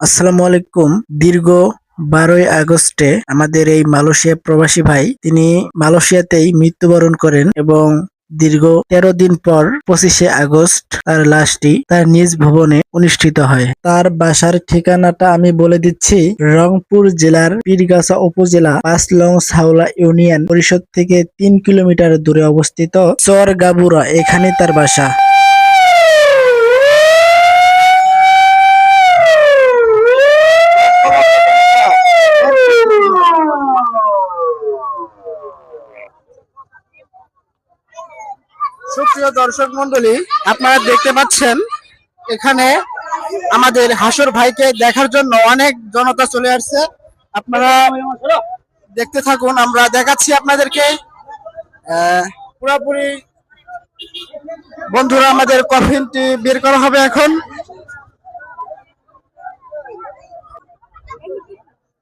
আসসালামু আলাইকুম। দীর্ঘ বারোই আগস্টে আমাদের এই মালয়েশিয়া প্রবাসী ভাই, তিনি মালয়েশিয়াতেই মৃত্যুবরণ করেন এবং দীর্ঘ তেরো দিন পর পঁচিশে আগস্ট তার লাশটি তার নিজ ভবনে অনুষ্ঠিত হয়। তার বাসার ঠিকানাটা আমি বলে দিচ্ছি, রংপুর জেলার পীরগাছা উপজেলা, পাঁচলং সাউলা ইউনিয়ন পরিষদ থেকে তিন কিলোমিটার দূরে অবস্থিত চর গাবুরা এখানে তার বাসা। সুপ্রিয় দর্শক মন্ডলী, আপনারা দেখতে পাচ্ছেন, এখানে আমাদের হাসর ভাইকে দেখার জন্য অনেক জনতা চলে আসছে। আপনারা দেখতে থাকুন, আমরা দেখাচ্ছি আপনাদেরকে। পুরোপুরি বন্ধুরা, আমাদের কফিনটি বের করা হবে এখন।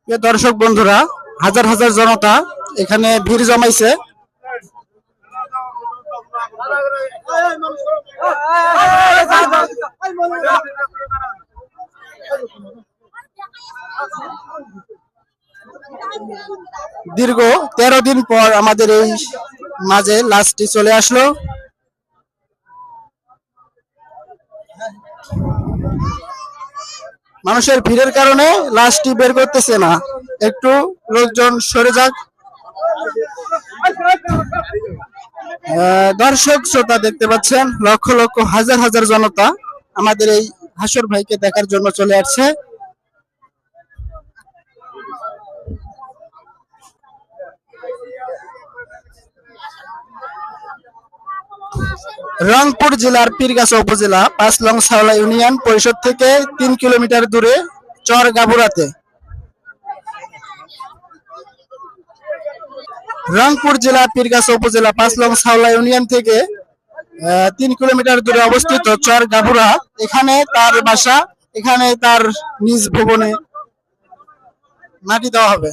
প্রিয় দর্শক বন্ধুরা, হাজার হাজার জনতা এখানে ভিড় জমাইছে। দীর্ঘ তেরো দিন পর আমাদের এই মাঝে লাস্টটি চলে আসলো। মানুষের ভিড়ের কারণে লাশটি বের করতেছে না। একটু লোকজন সরে যাক। দর্শক, শ্রোতা দেখতে পাচ্ছেন, লক্ষ লক্ষ, হাজার হাজার জনতা আমাদের এই হাসর ভাইকে দেখার জন্য চলে আসছে। রংপুর জেলার পীরগাছা উপজেলা, পাঁচলং সাওলা ইউনিয়ন পরিষদ থেকে তিন কিলোমিটার দূরে চর গাবুরাতে রংপুর জেলা, পীরগাছা উপজেলা, পাঁচলং সাওলা ইউনিয়ন থেকে তিন কিলোমিটার দূরে অবস্থিত চর গাবুরা এখানে তার বাসা, এখানে তার নিজ ভবনে মাটি দেওয়া হবে।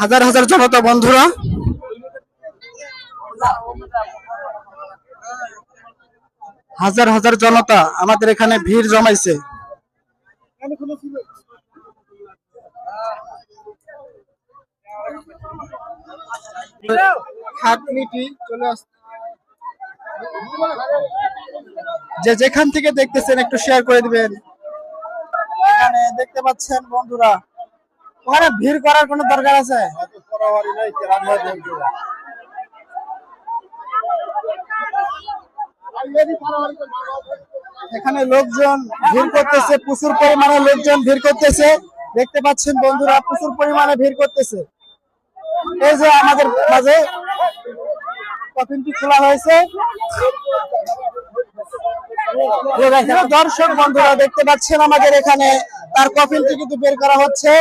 হাজার হাজার জনতা বন্ধুরা, হাজার হাজার জনতা আমাদের এখানে ভিড় জমাইছে। যে যেখান থেকে দেখতেছেন একটু শেয়ার করে দিবেন। এখানে দেখতে পাচ্ছেন বন্ধুরা, ওখানে ভিড় করার কোনো দরকার আছে? এখানে লোকজন ভিড় করতেছে, প্রচুর পরিমাণে লোকজন ভিড় করতেছে। দেখতে পাচ্ছেন বন্ধুরা, প্রচুর পরিমাণে ভিড় করতেছে। এই যে আমাদের মাঝে কফিনটি খোলা হয়েছে। দর্শক বন্ধুরা দেখতে পাচ্ছেন আমাদের এখানে তার কফিনটি কিন্তু বের করা হচ্ছে।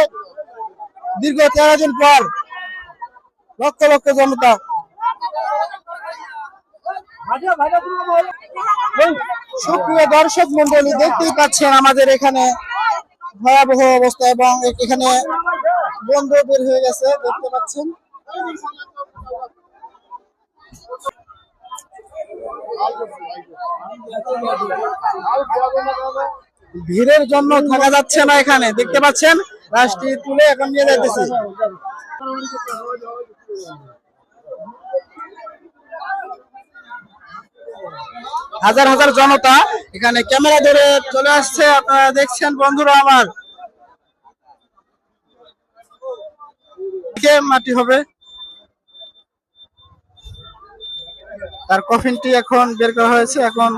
দীর্ঘ তেরো দিন পর লক্ষ লক্ষ জনতা। সুপ্রিয় দর্শক মন্ডলী দেখতেই পাচ্ছেন আমাদের এখানে ভয়াবহ অবস্থা এবং এখানে বন্ধ বের হয়ে গেছে, দেখতে পাচ্ছেন। ভিড়ের জন্য থাকা যাচ্ছে না এখানে, দেখতে পাচ্ছেন? লাশটি তুলে এখন নিয়ে যাইতেছে। হাজার হাজার জনতা এখানে ক্যামেরা ধরে চলে আসছে, আপনারা দেখছেন বন্ধুরা আমার। কে মাটি হবে? তার কফিনটি এখন বের করা হয়েছে। এখন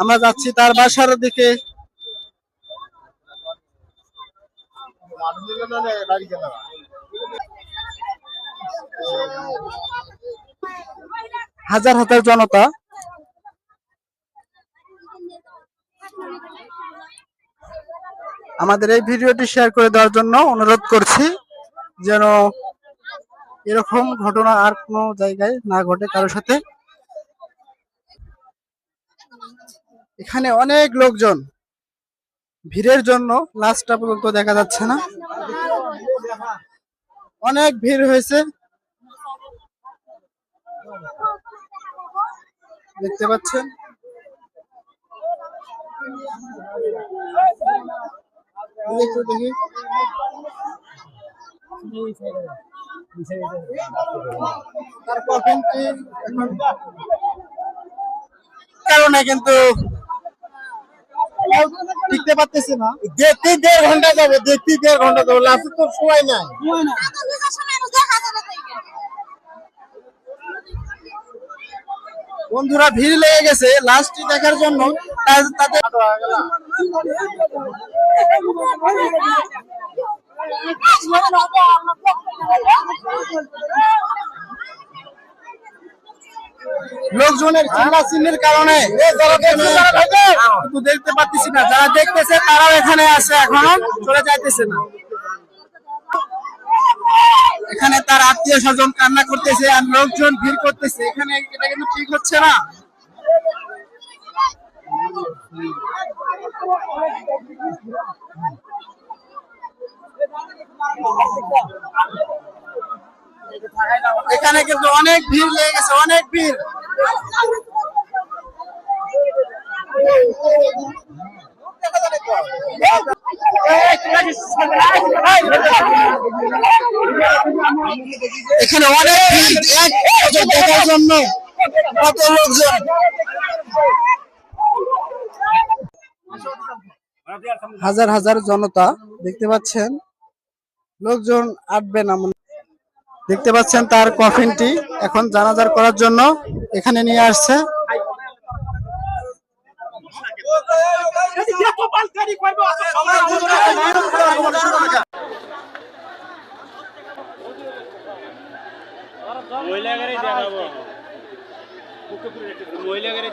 আমরা যাচ্ছি তার বাসার দিকে। হাজার হাজার জনতা। আমাদের এই ভিডিওটি শেয়ার করে দেওয়ার জন্য অনুরোধ করছি। যেন এরকম ঘটনা আর কোনো জায়গায় না ঘটে কারোর সাথে। এখানে অনেক লোকজন। ভিড়ের জন্য লাস্টটা পর্যন্ত দেখা যাচ্ছে না। অনেক ভিড় হয়েছে। দেখতে পাচ্ছেন? দেখি। কারণে কিন্তু টিকতে পারতেছে না। দেখতে দেড় ঘণ্টা যাবে দেখতে দেড় ঘণ্টা যাবে লাস্টে তো সময় নাই। বন্ধুরা ভিড় লেগে গেছে লাস্টটি দেখার জন্য। তাদের লোকজনের চিল্লাচিল্লির কারণে কিন্তু দেখতে পাচ্ছি না। যারা দেখতেছে, তারাও এখানে আসে এখনও, চলে যাইতেছে না। এখানে তার আত্মীয় স্বজন কান্না করতেছে আর লোকজন ভিড় করতেছে। এখানে এটা কিন্তু ঠিক হচ্ছে না। এখানে কিন্তু অনেক ভিড় লেগে গেছে, অনেক ভিড়। এখানে অনেক ভিড় দেখার জন্য। কত লোকজন? হাজার হাজার জনতা, দেখতে পাচ্ছেন? লোকজন আটবে না মনে- দেখতে পাচ্ছেন তার কফিনটি। এখন জানাজার করার জন্য এখানে নিয়ে আসছে। মহিলাগারে দেখাবো মহিলাগারে